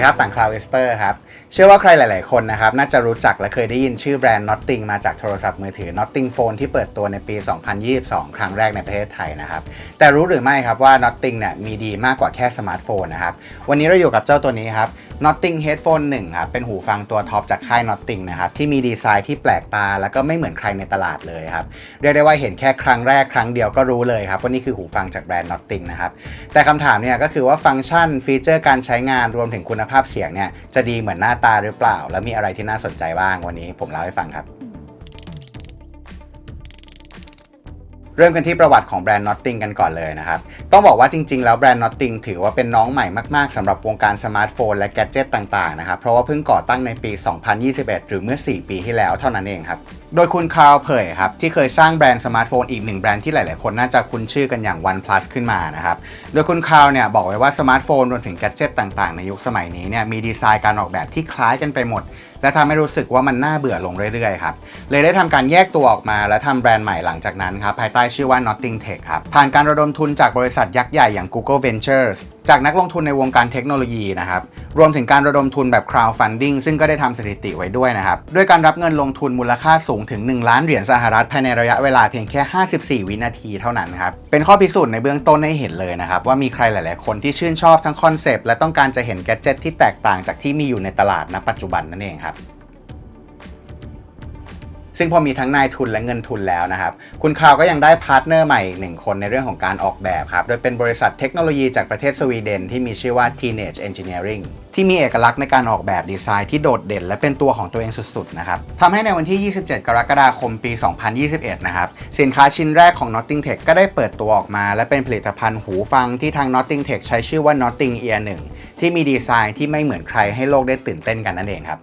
ดีครับ ต่างคลาวเอสเตอร์ครับ เชื่อว่าใครหลาย ๆ คนนะครับ น่าจะรู้จักและเคยได้ยินชื่อแบรนด์ Notting มาจากโทรศัพท์มือถือ Notting Phone ที่เปิดตัวในปี 2022 ครั้งแรกในประเทศไทยนะครับ แต่รู้หรือไม่ครับว่า Notting เนี่ยมีดีมากกว่าแค่สมาร์ทโฟนนะครับ วันนี้เราอยู่กับเจ้าตัวนี้ครับ Notting Headphone 1ครับเป็นหูฟังตัวท็อปจากค่าย Notting นะครับที่มีดีไซน์ที่แปลกตา แล้วก็ไม่เหมือนใครในตลาดเลยครับเรียกได้ว่าเห็นแค่ครั้งแรกครั้งเดียวก็รู้เลยครับว่านี่คือหูฟังจากแบรนด์ Notting นะครับแต่คำถามเนี่ยก็คือว่าฟังก์ชันฟีเจอร์การใช้งานรวมถึงคุณภาพเสียงเนี่ยจะดีเหมือนหน้าตาหรือเปล่า แล้วมีอะไรที่น่าสนใจบ้างวันนี้ผมเล่าให้ฟังครับ เริ่มกันที่ประวัติของแบรนด์ Notting กันก่อนเลยนะครับ ต้องบอกว่าจริงๆ แล้วแบรนด์ Notting ถือว่าเป็นน้องใหม่มากๆสำหรับวงการสมาร์ทโฟนและแกดเจิตต่างๆนะครับ เพราะว่าเพิ่งก่อตั้งในปี 2021 หรือเมื่อ 4 ปีที่แล้วเท่านั้นเองครับ โดยคุณคาร์ลเผยครับ ที่เคยสร้างแบรนด์สมาร์ทโฟนอีกหนึ่งแบรนด์ที่หลายๆ คนน่าจะคุ้นชื่อกันอย่าง OnePlus ขึ้นมานะครับ โดยคุณคาร์ลเนี่ยบอกไว้ว่าสมาร์ทโฟนรวมถึงแกดเจิตต่างๆ ในยุคสมัยนี้เนี่ยมีดีไซน์การออกแบบที่คล้ายกันไปหมด และทำให้รู้สึกว่ามันน่าเบื่อลงเรื่อยๆครับเลยได้ทำการแยกตัวออกมาและทำแบรนด์ใหม่หลังจากนั้นครับภายใต้ชื่อว่า Notting Tech ครับผ่านการระดมทุนจากบริษัทยักษ์ใหญ่อย่าง Google Ventures จากนักลงทุนในวงการเทคโนโลยีนะครับรวมถึงการระดมทุนแบบ crowdfunding ซึ่งก็ได้ทำสถิติไว้ด้วยนะครับด้วยการรับเงินลงทุนมูลค่าสูงถึง 1 ล้านเหรียญสหรัฐภายในระยะเวลาเพียงแค่ 54 วินาทีเท่านั้นครับเป็นข้อพิสูจน์ในเบื้องต้นให้เห็นเลยนะครับว่ามีใครหลาย ๆ คนที่ชื่นชอบทั้งคอนเซปต์และต้องการจะเห็นแกดเจิตที่แตกต่างจากที่มีอยู่ในตลาดณปัจจุบันนั่นเองครับ ซึ่งพอมีทั้งนายทุนและเงินทุนแล้วนะครับ คุณคราวก็ยังได้พาร์ทเนอร์ใหม่อีกหนึ่งคนในเรื่องของการออกแบบครับ โดยเป็นบริษัทเทคโนโลยีจากประเทศสวีเดนที่มีชื่อว่า Teenage Engineering ที่มีเอกลักษณ์ในการออกแบบดีไซน์ที่โดดเด่น และเป็นตัวของตัวเองสุดๆนะครับทำให้ในวันที่ 27 กรกฎาคมปี 2021 นะครับ สินค้าชิ้นแรกของ Notting Tech ก็ได้เปิดตัวออกมา และเป็นผลิตภัณฑ์หูฟังที่ทาง Notting Tech ใช้ชื่อว่า Notting Ear 1ที่มีดีไซน์ที่ไม่เหมือนใครให้โลกได้ตื่นเต้นกันนั่นเองครับ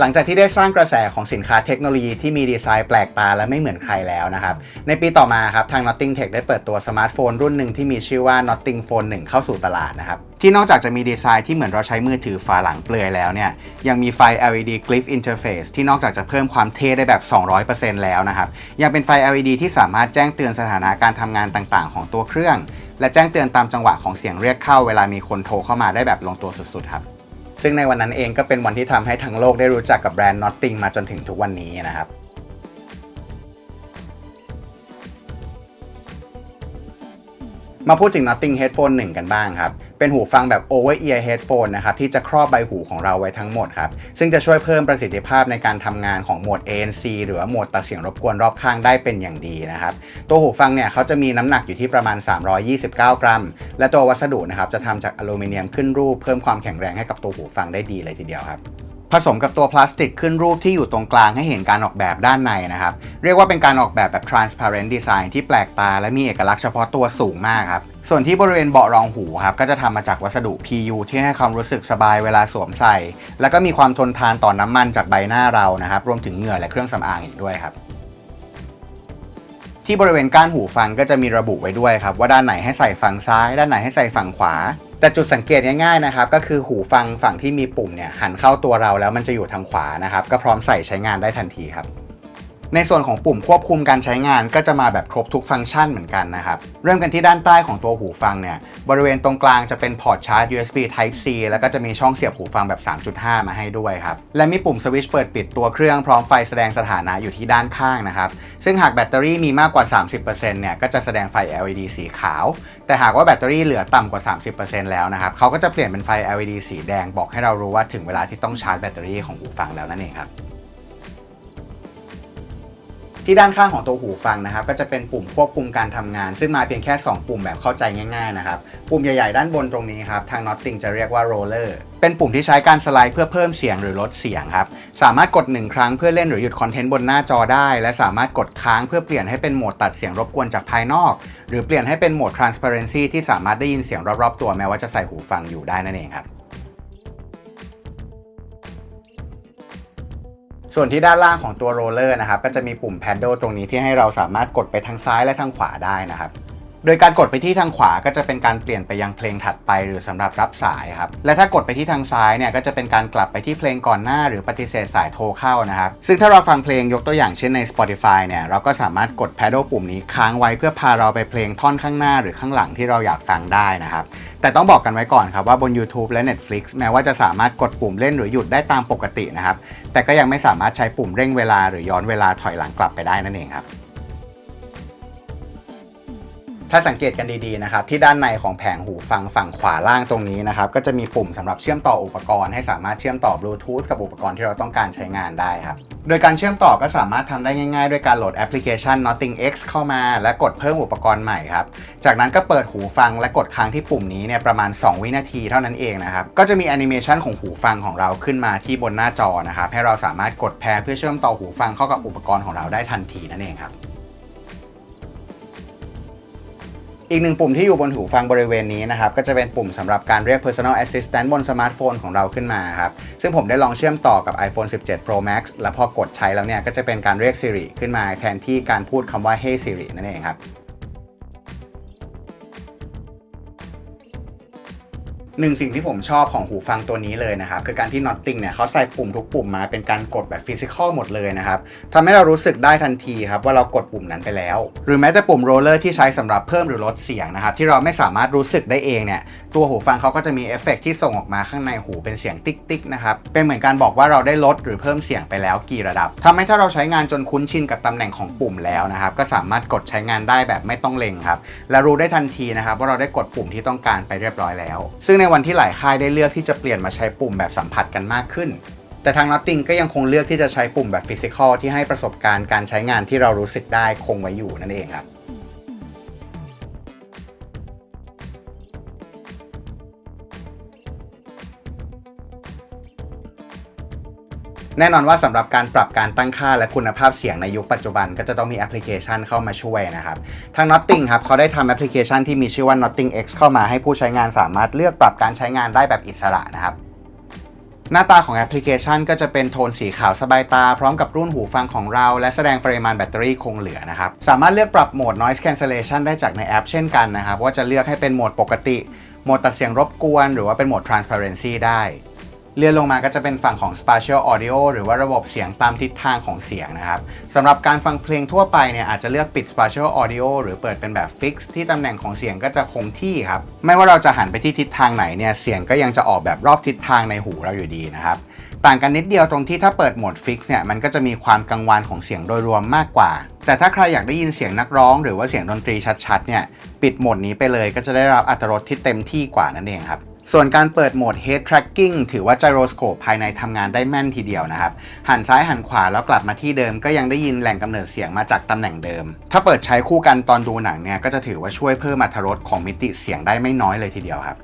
หลังจากที่ได้สร้างกระแสของสินค้าเทคโนโลยีที่มีดีไซน์แปลกตาและไม่เหมือนใครแล้วนะครับ ในปีต่อมาครับทาง Notting Tech ได้เปิดตัวสมาร์ทโฟนรุ่นหนึ่งที่มีชื่อว่า Notting Phone 1 เข้าสู่ตลาดนะครับ ที่นอกจากจะมีดีไซน์ที่เหมือนเราใช้มือถือฝาหลังเปลือยแล้วเนี่ย ยังมีไฟ LED Glyph Interface ที่นอกจากจะเพิ่มความเท่ได้แบบ 200%แล้วนะครับ ยังเป็นไฟ LED ที่สามารถแจ้งเตือนสถานะการทำงานต่างๆ ของตัวเครื่อง และแจ้งเตือนตามจังหวะของเสียงเรียกเข้าเวลามีคนโทรเข้ามาได้แบบลงตัวสุดๆครับ ซึ่งในวันนั้นเองก็เป็นวันที่ทำให้ทั้งโลกได้รู้จักกับแบรนด์ Notting มาจนถึงทุกวันนี้นะครับมาพูดถึง Notting Headphone 1 กันบ้างครับ เป็นหูฟังแบบ over ear headphone นะครับที่จะครอบใบหูของเราไว้ทั้งหมดครับซึ่งจะช่วยเพิ่มประสิทธิภาพในการทำงานของโหมด ANC หรือว่าโหมดตัดเสียงรบกวนรอบข้างได้เป็นอย่างดีนะครับตัวหูฟังเนี่ยเขาจะมีน้ำหนักอยู่ที่ประมาณ 329 กรัม และตัววัสดุนะครับจะทำจากอลูมิเนียมขึ้นรูปเพิ่มความแข็งแรงให้กับตัวหูฟังได้ดีเลยทีเดียวครับผสมกับตัวพลาสติกขึ้นรูปที่อยู่ตรงกลางให้เห็นการออกแบบด้านในนะครับ เรียกว่าเป็นการออกแบบแบบ transparent design ที่แปลกตาและมีเอกลักษณ์เฉพาะตัวสูงมากครับ ส่วนที่บริเวณเบาะรองหูครับก็จะทำมาจากวัสดุ PU ที่ให้ความรู้สึกสบายเวลาสวมใส่ แล้วก็มีความทนทานต่อน้ำมันจากใบหน้าเรานะครับ รวมถึงเหงื่อและเครื่องสำอางอีกด้วยครับ ที่บริเวณก้านหูฟังก็จะมีระบุไว้ด้วยครับ ว่าด้านไหนให้ใส่ฝั่งซ้าย ด้านไหนให้ใส่ฝั่งขวา แต่จุดสังเกตง่ายๆนะครับก็คือหูฟังฝั่งที่มีปุ่มเนี่ยหันเข้าตัวเราแล้วมันจะอยู่ทางขวานะครับก็พร้อมใส่ใช้งานได้ทันทีครับ ในส่วนของปุ่มควบคุมการใช้งานก็จะมาแบบครบทุกฟังก์ชันเหมือนกันนะครับ เริ่มกันที่ด้านใต้ของตัวหูฟังเนี่ย บริเวณตรงกลางจะเป็นพอร์ตชาร์จ USB Type C แล้วก็จะมีช่องเสียบหูฟังแบบ 3.5 มาให้ด้วยครับ และมีปุ่มสวิตช์เปิดปิดตัวเครื่องพร้อมไฟแสดงสถานะอยู่ที่ด้านข้างนะครับ ซึ่งหากแบตเตอรี่มีมากกว่า 30%เนี่ยก็จะแสดงไฟ LED สีขาว แต่หากว่าแบตเตอรี่เหลือต่ำกว่า 30%แล้วนะครับเขาก็จะเปลี่ยนเป็นไฟ LED สีแดงบอกให้เรารู้ว่าถึงเวลาที่ต้องชาร์จแบตเตอรี่ของหูฟังแล้วนั่นเองครับ ที่ด้านข้างของตัวหูฟังนะครับ ก็จะเป็นปุ่มควบคุมการทำงาน ซึ่งมาเพียงแค่ 2 ปุ่มแบบเข้าใจง่ายๆนะครับ ปุ่มใหญ่ๆด้านบนตรงนี้ครับ ทาง Notting จะเรียกว่า roller เป็นปุ่มที่ใช้การสไลด์เพื่อเพิ่มเสียงหรือลดเสียงครับ สามารถกด 1 ครั้งเพื่อเล่นหรือหยุดคอนเทนต์บนหน้าจอได้ และสามารถกดค้างเพื่อเปลี่ยนให้เป็นโหมดตัดเสียงรบกวนจากภายนอก หรือเปลี่ยนให้เป็นโหมด transparency ที่สามารถได้ยินเสียงรอบๆ ตัวแม้ว่าจะใส่หูฟังอยู่ได้นั่นเองครับ ส่วนที่ด้านล่างของตัวโรลเลอร์นะครับก็จะมีปุ่มแพดเดิลตรงนี้ที่ให้เราสามารถกดไปทางซ้ายและทางขวาได้นะครับ โดยการกดไปที่ทางขวาก็จะเป็นการเปลี่ยนไปยังเพลงถัดไปหรือสำหรับรับสายครับ และถ้ากดไปที่ทางซ้ายเนี่ยก็จะเป็นการกลับไปที่เพลงก่อนหน้าหรือปฏิเสธสายโทรเข้านะครับ ซึ่งถ้าเราฟังเพลงยกตัวอย่างเช่นใน Spotify เนี่ยเราก็สามารถกด paddle ปุ่มนี้ค้างไว้เพื่อพาเราไปเพลงท่อนข้างหน้าหรือข้างหลังที่เราอยากฟังได้นะครับแต่ต้องบอกกันไว้ก่อนครับว่าบน YouTube และ Netflix แม้ว่าจะสามารถกดปุ่มเล่นหรือหยุดได้ตามปกตินะครับแต่ก็ยังไม่สามารถใช้ปุ่มเร่งเวลาหรือย้อนเวลาถอยหลังกลับไปได้นั่นเองครับ ถ้าสังเกตกันดีๆนะครับที่ด้านในของแผงหูฟังฝั่งขวาล่างตรงนี้นะครับก็จะมีปุ่มสำหรับเชื่อมต่ออุปกรณ์ให้สามารถเชื่อมต่อบลูทูธกับอุปกรณ์ที่เราต้องการใช้งานได้ครับโดยการเชื่อมต่อก็สามารถทำได้ง่ายๆ ด้วยการโหลดแอปพลิเคชัน Nothing X เข้ามา และกดเพิ่มอุปกรณ์ใหม่ครับจากนั้นก็เปิดหูฟังและกดค้างที่ปุ่มนี้เนี่ยประมาณ 2 วินาทีเท่านั้นเองนะครับก็จะมีแอนิเมชันของหูฟังของเราขึ้นมาที่บนหน้าจอนะครับให้เราสามารถกดแพร์เพื่อเชื่อมต่อหูฟังเข้ากับอุปกรณ์ของเราได้ทันทีนั่นเองครับ อีกหนึ่งปุ่มที่อยู่บนหูฟังบริเวณนี้นะครับ ก็จะเป็นปุ่มสำหรับการเรียก personal assistant บนสมาร์ทโฟนของเราขึ้นมาครับ ซึ่งผมได้ลองเชื่อมต่อกับ iPhone 17 Pro Max แล้วพอกดใช้แล้วเนี่ย ก็จะเป็นการเรียก Siri ขึ้นมาแทนที่การพูดคำว่า Hey Siri นั่นเองครับ หนึ่งสิ่งที่ผมชอบของหูฟังตัวนี้เลยนะครับ คือการที่ Notting เนี่ยเขาใส่ปุ่มทุกปุ่มมาเป็นการกดแบบฟิสิกอลหมดเลยนะครับทำให้เรารู้สึกได้ทันทีครับว่าเรากดปุ่มนั้นไปแล้ว หรือแม้แต่ปุ่มโรลเลอร์ที่ใช้สำหรับเพิ่มหรือลดเสียงนะครับที่เราไม่สามารถรู้สึกได้เองเนี่ยตัวหูฟังเขาก็จะมีเอฟเฟกต์ที่ส่งออกมาข้างในหูเป็นเสียงติ๊กติ๊กนะครับเป็นเหมือนการบอกว่าเราได้ลดหรือเพิ่มเสียงไปแล้วกี่ระดับทำให้ถ้าเราใช้งานจนคุ้นชินกับตำแหน่งของปุ่มแล้วนะครับก็สามารถกดใช้งานได้แบบไม่ต้องเล็งครับและรู้ได้ทันทีนะครับว่าเราได้กดปุ่มที่ต้องการไปเรียบร้อยแล้ว ซึ่งในวันที่หลายค่ายได้เลือกที่จะเปลี่ยนมาใช้ปุ่มแบบสัมผัสกันมากขึ้น แต่ทางนอตติงก็ยังคงเลือกที่จะใช้ปุ่มแบบฟิสิกอลที่ให้ประสบการณ์การใช้งานที่เรารู้สึกได้คงไว้อยู่นั่นเองครับ แน่นอนว่าสำหรับการปรับการตั้งค่าและคุณภาพเสียงในยุคปัจจุบัน ก็จะต้องมีแอปพลิเคชันเข้ามาช่วยนะครับทาง Notting ครับเขาได้ทำแอปพลิเคชันที่มีชื่อว่า Notting X เข้ามาให้ผู้ใช้งานสามารถเลือกปรับการใช้งานได้แบบอิสระนะครับหน้าตาของแอปพลิเคชันก็จะเป็นโทนสีขาวสบายตา พร้อมกับรุ่นหูฟังของเรา และแสดงปริมาณแบตเตอรี่คงเหลือนะครับ สามารถเลือกปรับโหมด noise cancellation ได้จากในแอปเช่นกันนะครับ ว่าจะเลือกให้เป็นโหมดปกติ โหมดตัดเสียงรบกวน หรือว่าเป็นโหมด transparency ได้ เลื่อนลงมาก็จะเป็นฝั่งของ spatial audio หรือว่าระบบเสียงตามทิศทางของเสียงนะครับสำหรับการฟังเพลงทั่วไปเนี่ยอาจจะเลือกปิด spatial audio หรือเปิดเป็นแบบ fix ที่ตำแหน่งของเสียงก็จะคงที่ครับ ไม่ว่าเราจะหันไปที่ทิศทางไหนเนี่ยเสียงก็ยังจะออกแบบรอบทิศทางในหูเราอยู่ดีนะครับต่างกันนิดเดียวตรงที่ถ้าเปิดโหมดฟิกเนี่ยมันก็จะมีความกังวานของเสียงโดยรวมมากกว่า แต่ถ้าใครอยากได้ยินเสียงนักร้องหรือว่าเสียงดนตรีชัดๆเนี่ยปิดโหมดนี้ไปเลยก็จะได้รับอรรรสที่เต็มที่กว่านั่นเองครับ ส่วนการเปิดโหมด head tracking ถือว่าไจโรสโคปภายในทำงานได้แม่นทีเดียวนะครับ หันซ้ายหันขวาแล้วกลับมาที่เดิมก็ยังได้ยินแหล่งกำเนิดเสียงมาจากตำแหน่งเดิม ถ้าเปิดใช้คู่กันตอนดูหนังเนี่ยก็จะถือว่าช่วยเพิ่มอรรถรสของมิติเสียงได้ไม่น้อยเลยทีเดียวครับ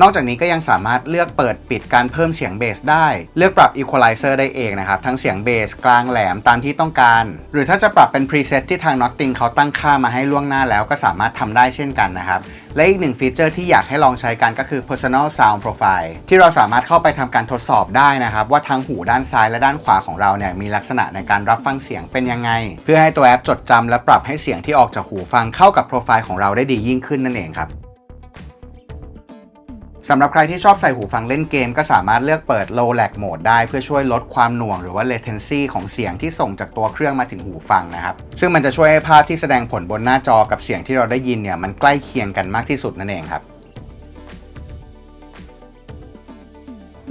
นอกจากนี้ก็ยังสามารถเลือกเปิดปิดการเพิ่มเสียงเบสได้ เลือกปรับ Equalizer ได้เองนะครับ ทั้งเสียงเบสกลางแหลมตามที่ต้องการ หรือถ้าจะปรับเป็นพรีเซตที่ทาง Notting เขาตั้งค่ามาให้ล่วงหน้าแล้วก็สามารถทำได้เช่นกันนะครับ และอีกหนึ่งฟีเจอร์ที่อยากให้ลองใช้กันก็คือ Personal Sound Profile ที่เราสามารถเข้าไปทำการทดสอบได้นะครับ ว่าทั้งหูด้านซ้ายและด้านขวาของเราเนี่ยมีลักษณะในการรับฟังเสียงเป็นยังไง เพื่อให้ตัวแอปจดจำและปรับให้เสียงที่ออกจากหูฟังเข้ากับโปรไฟล์ของเราได้ดียิ่งขึ้นนั่นเองครับ สำหรับใครที่ชอบใส่หูฟังเล่นเกม ก็สามารถเลือกเปิด low lag mode ได้เพื่อช่วยลดความหน่วงหรือว่า latency ของเสียงที่ส่งจากตัวเครื่องมาถึงหูฟังนะครับ ซึ่งมันจะช่วยให้ภาพที่แสดงผลบนหน้าจอกับเสียงที่เราได้ยินเนี่ยมันใกล้เคียงกันมากที่สุดนั่นเองครับ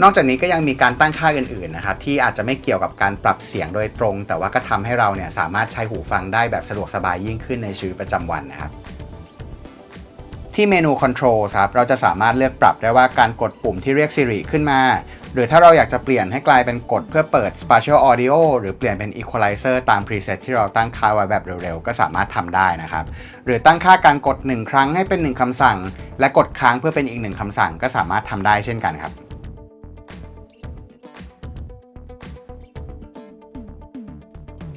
นอกจากนี้ก็ยังมีการตั้งค่าอื่นๆนะครับที่อาจจะไม่เกี่ยวกับการปรับเสียงโดยตรง แต่ว่าก็ทำให้เราเนี่ยสามารถใช้หูฟังได้แบบสะดวกสบายยิ่งขึ้นในชีวิตประจำวันนะครับ ที่เมนู Control ครับเราจะสามารถเลือกปรับได้ว่าการกดปุ่มที่เรียก Siri ขึ้นมา หรือถ้าเราอยากจะเปลี่ยนให้กลายเป็นกดเพื่อเปิด Spatial Audio หรือเปลี่ยนเป็น Equalizer ตาม preset ที่เราตั้งค่าไว้แบบเร็วๆ ก็สามารถทำได้นะครับ หรือตั้งค่าการกด 1 ครั้งให้เป็น 1คำสั่ง และกดค้างเพื่อเป็นอีก 1คำสั่งก็สามารถทำได้เช่นกันครับ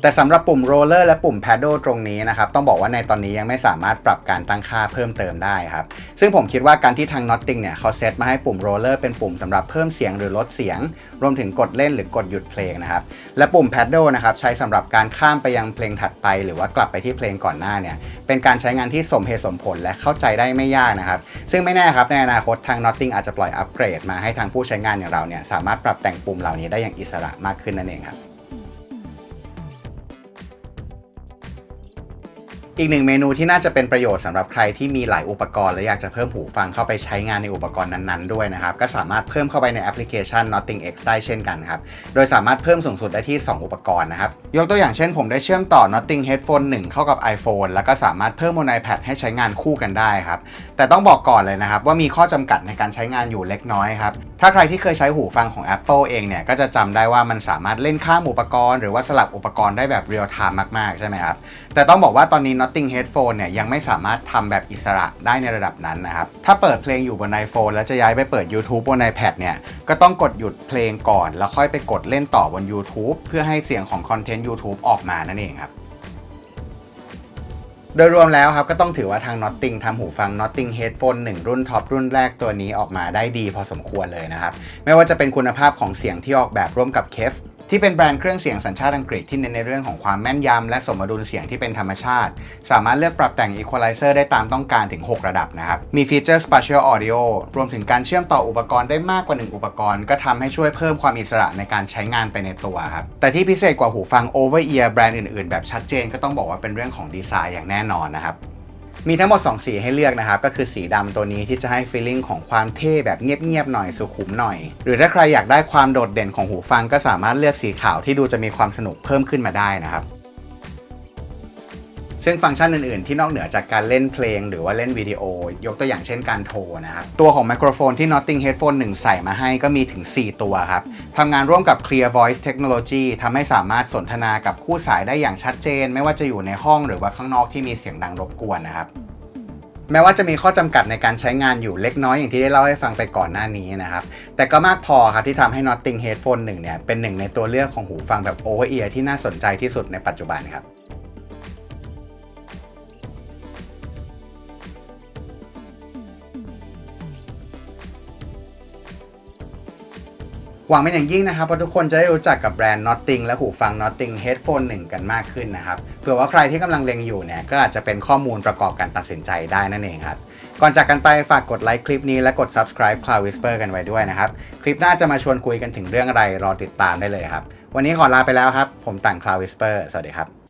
แต่สำหรับปุ่ม roller และปุ่ม paddle ตรงนี้นะครับ ต้องบอกว่าในตอนนี้ยังไม่สามารถปรับการตั้งค่าเพิ่มเติมได้ครับ ซึ่งผมคิดว่าการที่ทาง Notting เนี่ยเขาเซตมาให้ปุ่ม roller เป็นปุ่มสำหรับเพิ่มเสียงหรือลดเสียง รวมถึงกดเล่นหรือกดหยุดเพลงนะครับ และปุ่ม paddle นะครับใช้สำหรับการข้ามไปยังเพลงถัดไป หรือว่ากลับไปที่เพลงก่อนหน้าเนี่ยเป็นการใช้งานที่สมเหตุสมผลและเข้าใจได้ไม่ยากนะครับ ซึ่งไม่แน่ครับในอนาคตทาง Notting อาจจะปล่อยอัปเกรดมาให้ทางผู้ใช้งานอย่างเราเนี่ยสามารถปรับแต่งปุ่มเหล่านี้ได้อย่างอิสระมากขึ้นนั่นเองครับ อีกหนึ่งเมนูที่น่าจะเป็นประโยชน์สำหรับใครที่มีหลายอุปกรณ์และอยากจะเพิ่มหูฟังเข้าไปใช้งานในอุปกรณ์นั้นๆด้วยนะครับ ก็สามารถเพิ่มเข้าไปในแอปพลิเคชัน Notting X ได้เช่นกันครับ โดยสามารถเพิ่มสูงสุดได้ที่ 2 อุปกรณ์นะครับ ยกตัวอย่างเช่นผมได้เชื่อมต่อ Notting Headphone 1 เข้ากับ iPhone แล้วก็สามารถเพิ่มบน iPad ให้ใช้งานคู่กันได้ครับ แต่ต้องบอกก่อนเลยนะครับว่ามีข้อจำกัดในการใช้งานอยู่เล็กน้อยครับ ถ้าใครที่เคยใช้หูฟังของ Apple เองเนี่ยก็จะจำได้ว่ามันสามารถเล่นข้ามอุปกรณ์ หรือว่าสลับอุปกรณ์ได้แบบเรียลไทม์มาก ๆ ใช่ไหมครับ แต่ต้องบอกว่าตอนนี้ Notting Headphone เนี่ยยังไม่สามารถทำแบบอิสระได้ในระดับนั้นนะครับ ถ้าเปิดเพลงอยู่บน iPhone แล้วจะย้ายไปเปิด YouTube บน iPad เนี่ยก็ต้องกดหยุดเพลงก่อน แล้วค่อยไปกดเล่นต่อบน YouTube เพื่อให้เสียงของคอนเทนต์ YouTube ออกมานั่นเองครับ โดยรวมแล้วครับก็ต้องถือว่าทาง Notting ทำหูฟัง Notting Headphone 1 รุ่นท็อปรุ่นแรกตัวนี้ออกมาได้ดีพอสมควรเลยนะครับ ไม่ว่าจะเป็นคุณภาพของเสียงที่ออกแบบร่วมกับเคฟ ที่เป็นแบรนด์เครื่องเสียงสัญชาติอังกฤษที่เน้นในเรื่องของความแม่นยำและสมดุลเสียงที่เป็นธรรมชาติ สามารถเลือกปรับแต่ง Equalizer ได้ตามต้องการถึง 6 ระดับนะครับ มีฟีเจอร์ Spatial Audio รวมถึงการเชื่อมต่ออุปกรณ์ได้มากกว่า 1 อุปกรณ์ ก็ทำให้ช่วยเพิ่มความอิสระในการใช้งานไปในตัวครับ แต่ที่พิเศษกว่าหูฟัง Over Ear แบรนด์อื่นๆ แบบชัดเจนก็ต้องบอกว่าเป็นเรื่องของดีไซน์อย่างแน่นอนนะครับ มีทั้งหมด 2 สีให้เลือกนะครับ ก็คือสีดำตัวนี้ที่จะให้ฟีลลิ่งของความเท่แบบเงียบๆหน่อยสุขุมหน่อย หรือถ้าใครอยากได้ความโดดเด่นของหูฟังก็สามารถเลือกสีขาวที่ดูจะมีความสนุกเพิ่มขึ้นมาได้นะครับ ซึ่งฟังก์ชันอื่นๆ ที่นอกเหนือจากการเล่นเพลง หรือว่าเล่นวิดีโอ ยกตัวอย่างเช่นการโทรนะครับตัวของไมโครโฟนที่ Notting Headphone 1 ใส่มาให้ก็มีถึง 4 ตัวครับทำงานร่วมกับ Clear Voice Technology ทำให้สามารถสนทนากับคู่สายได้อย่างชัดเจน ไม่ว่าจะอยู่ในห้องหรือว่าข้างนอกที่มีเสียงดังรบกวนนะครับแม้ว่าจะมีข้อจำกัดในการใช้งานอยู่เล็กน้อยอย่างที่ได้เล่าให้ฟังไปก่อนหน้านี้นะครับ แต่ก็มากพอครับที่ทำให้ Notting Headphone 1 เนี่ย เป็นหนึ่งในตัวเลือกของหูฟังแบบ Over Ear ที่น่าสนใจที่สุดในปัจจุบันครับ หวังเป็นอย่างยิ่งนะครับว่าทุกคนจะได้รู้จักกับแบรนด์ Notting และหูฟัง Notting Headphone 1 กันมากขึ้นนะครับเผื่อว่าใครที่กำลังเล็งอยู่เนี่ยก็อาจจะเป็นข้อมูลประกอบการตัดสินใจได้นั่นเองครับก่อนจากกันไปฝากกดไลค์คลิปนี้และกด subscribe Cloud Whisper กันไว้ด้วยนะครับ คลิปหน้าจะมาชวนคุยกันถึงเรื่องอะไรรอติดตามได้เลยครับ วันนี้ขอลาไปแล้วครับ ผมต่าง Cloud Whisper สวัสดีครับ